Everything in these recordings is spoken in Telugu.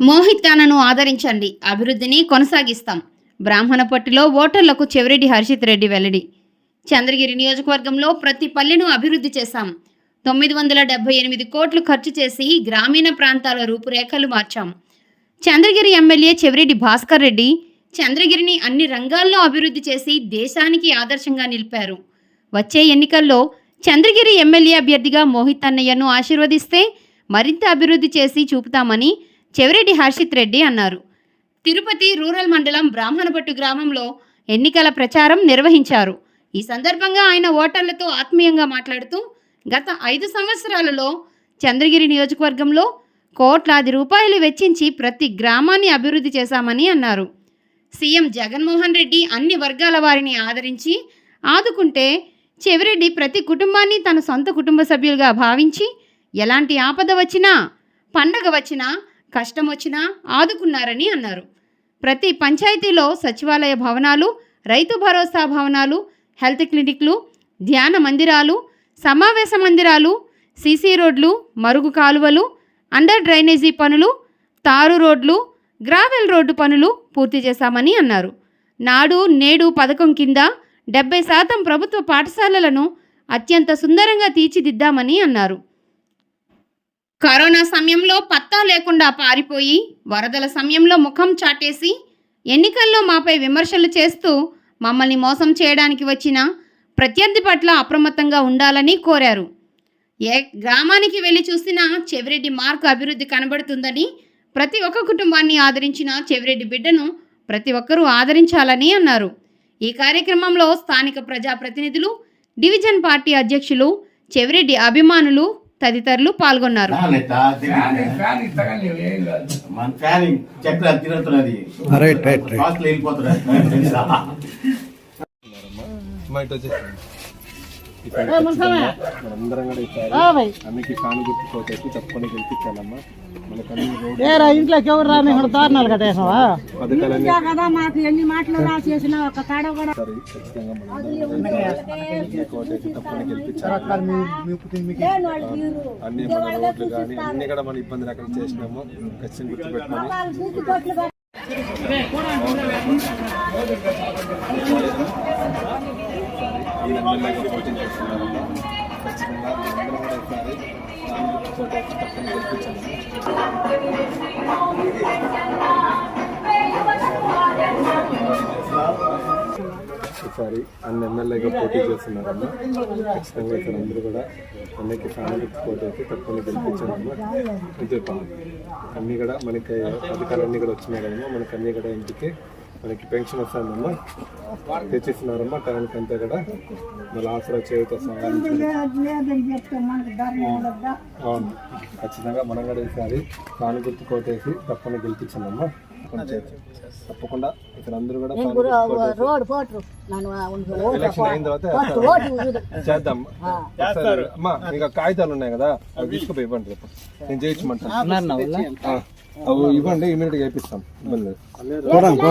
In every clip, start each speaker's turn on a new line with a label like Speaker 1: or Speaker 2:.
Speaker 1: మోహిత్ ఖానాను ఆదరించండి. అభివృద్ధిని కొనసాగిస్తాం. బ్రాహ్మణపట్టిలో ఓటర్లకు చెవిరెడ్డి హర్షిత్ రెడ్డి వెల్లడి. చంద్రగిరి నియోజకవర్గంలో ప్రతి పల్లెను అభివృద్ధి చేశాం. తొమ్మిది వందల డెబ్బై ఎనిమిది కోట్లు ఖర్చు చేసి గ్రామీణ ప్రాంతాల రూపురేఖలు మార్చాం. చంద్రగిరి ఎమ్మెల్యే చెవిరెడ్డి భాస్కర్ రెడ్డి చంద్రగిరిని అన్ని రంగాల్లో అభివృద్ధి చేసి దేశానికి ఆదర్శంగా నిలిపారు. వచ్చే ఎన్నికల్లో చంద్రగిరి ఎమ్మెల్యే అభ్యర్థిగా మోహిత్ అన్నయ్యను ఆశీర్వదిస్తే మరింత అభివృద్ధి చేసి చూపుతామని చెవిరెడ్డి హర్షిత్ రెడ్డి అన్నారు. తిరుపతి రూరల్ మండలం బ్రాహ్మణపట్టు గ్రామంలో ఎన్నికల ప్రచారం నిర్వహించారు. ఈ సందర్భంగా ఆయన ఓటర్లతో ఆత్మీయంగా మాట్లాడుతూ గత ఐదు సంవత్సరాలలో చంద్రగిరి నియోజకవర్గంలో కోట్లాది రూపాయలు వెచ్చించి ప్రతి గ్రామాన్ని అభివృద్ధి చేశామని అన్నారు. సీఎం జగన్మోహన్ రెడ్డి అన్ని వర్గాల వారిని ఆదరించి ఆదుకుంటే చెవిరెడ్డి ప్రతి కుటుంబాన్ని తన సొంత కుటుంబ సభ్యులుగా భావించి ఎలాంటి ఆపద వచ్చినా పండగ వచ్చినా కష్టం వచ్చినా ఆదుకున్నారని అన్నారు. ప్రతి పంచాయతీలో సచివాలయ భవనాలు రైతు భరోసా భవనాలు హెల్త్ క్లినిక్లు ధ్యాన మందిరాలు సమావేశ మందిరాలు సీసీ రోడ్లు మరుగు కాలువలు అండర్ డ్రైనేజీ పనులు తారు రోడ్లు గ్రావెల్ రోడ్డు పనులు పూర్తి చేశామని అన్నారు. నాడు నేడు పథకం కింద డెబ్బై శాతం ప్రభుత్వ పాఠశాలలను అత్యంత సుందరంగా తీర్చిదిద్దామని అన్నారు. కరోనా సమయంలో పత్తా లేకుండా పారిపోయి వరదల సమయంలో ముఖం చాటేసి ఎన్నికల్లో మాపై విమర్శలు చేస్తూ మమ్మల్ని మోసం చేయడానికి వచ్చిన ప్రత్యర్థి పట్ల అప్రమత్తంగా ఉండాలని కోరారు. ఏ గ్రామానికి వెళ్ళి చూసినా చెవిరెడ్డి మార్కు అభివృద్ధి కనబడుతుందని ప్రతి ఒక్క కుటుంబాన్ని ఆదరించిన చెవిరెడ్డి బిడ్డను ప్రతి ఒక్కరూ ఆదరించాలని అన్నారు. ఈ కార్యక్రమంలో స్థానిక ప్రజాప్రతినిధులు డివిజన్ పార్టీ అధ్యక్షులు చెవిరెడ్డి అభిమానులు తదితరులు పాల్గొన్నారు.
Speaker 2: నానెత్త
Speaker 3: ఫ్యాన్ ఇస్తగానే ఏం కాదు.
Speaker 2: మన ఫ్యానింగ్ చక్ర తిరుగుతున్నది.
Speaker 4: Right right right.
Speaker 5: మనందరం కూడా ఈసారి అన్నికి కాను గెలిపించాలమ్మా. మనకు అన్ని రోడ్లు
Speaker 6: ఏరా ఇంట్లోకి ఎవరు రాని ఇక్కడ దారుణాలు కట్టేసావా?
Speaker 5: పథకాలన్నీ
Speaker 7: కదా మాకు ఎన్ని మాటలు రా చేసిన ఒక కాడ కూడా
Speaker 5: అన్ని మన రోడ్లు కానీ అన్ని కూడా మన ఇబ్బంది రకాలు చేసినాము. ఖచ్చితంగా గుర్తుపెట్టుకొని ఈ ఎమ్మెల్యేగా పోటీ చేస్తున్నారమ్మా ఖచ్చితంగా మనందరం కూడా ఈసారి అన్ని ఎమ్మెల్యేగా పోటీ చేస్తున్నారమ్మ. ఖచ్చితంగా ఇక్కడ అందరూ కూడా అన్నకి ఫ్యామిలీ పోటీ అయితే తప్పని గెలిపించారమ్మా. అంతే పని అన్నీ కూడా మనకి పథకాలన్నీ కూడా వచ్చినాయి కదమ్మా. మనకి అన్నీ కూడా ఇంటికి మనకి పెన్షన్ వస్తుందమ్మా తెచ్చిస్తున్నారమ్మా టైంకి అంతా కూడా. మళ్ళీ ఆసరా చేయుత అవును. ఖచ్చితంగా మనం కూడా ఈసారి కాను గుర్తు కోటేసి తప్పని గెలిపించామమ్మా. తప్పకుండా ఇక్కడ అందరూ కూడా ఎలక్షన్ అయిన తర్వాత. చేద్దాం. అమ్మా ఇంకా కాగితాలు ఉన్నాయి కదా అవి తీసుకుపోయి ఇవ్వండి నేను చేయించమంటాను. ఆ, అవి ఇవ్వండి ఇమీడియట్గా
Speaker 4: చూడండి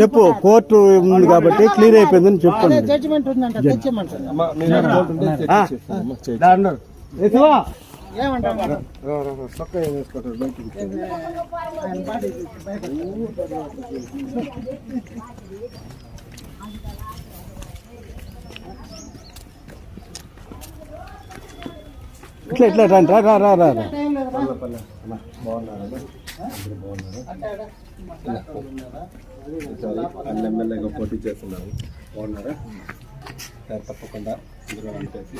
Speaker 4: చెప్పు. కోర్టు ఉంది కాబట్టి క్లియర్ అయిపోయిందని చెప్పండి.
Speaker 6: జడ్జిమెంట్ ఉందంట తెచ్చేయమంటారు
Speaker 5: అమ్మా మీరు అనుకోవాలి ఉంటే చేయించేస్తాను. అమ్మా, చేయించు.
Speaker 6: ఏమంటారు
Speaker 5: రా, రా, రా, చొక్కా ఏం వేసుకుంటారు బయటికి
Speaker 4: ఇట్లా ఇట్లా రండి రా రా రా రా రా.
Speaker 5: అమ్మా, అన్ని ఎమ్మెల్యేగా పోటీ చేస్తున్నాము బాగున్నారా? సార్ తప్పకుండా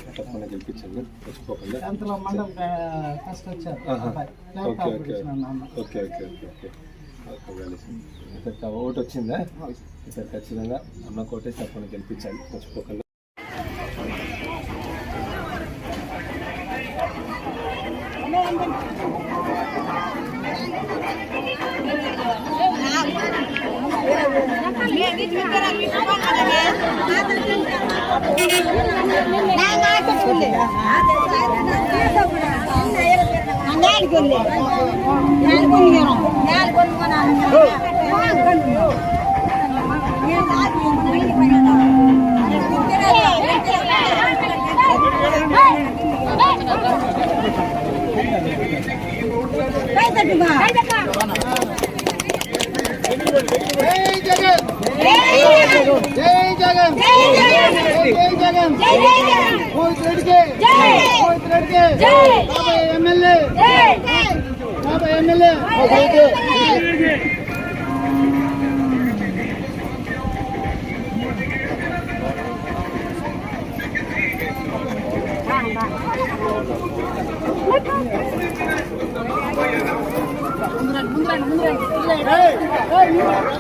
Speaker 5: తప్పకుండా గెలిపించండి.
Speaker 6: Lab
Speaker 5: okay okay okay okay okay okay. Vote వచ్చిందా? ఇక్కడ ఖచ్చితంగా అన్న కోటేసి తప్పకుండా గెలిపించాలి మర్చిపోకుండా.
Speaker 7: நாளைக்கு நாளைக்கு நாளைக்கு జై జగన్!
Speaker 6: జై
Speaker 7: జగన్!
Speaker 6: జై జగన్! జై
Speaker 7: జగన్!
Speaker 6: మోహిత్ రెడ్డికి! జై! మోహిత్ రెడ్డికి! జై! బాబాయ్ ఎమ్మెల్యే! జై! బాబాయ్ ఎమ్మెల్యే!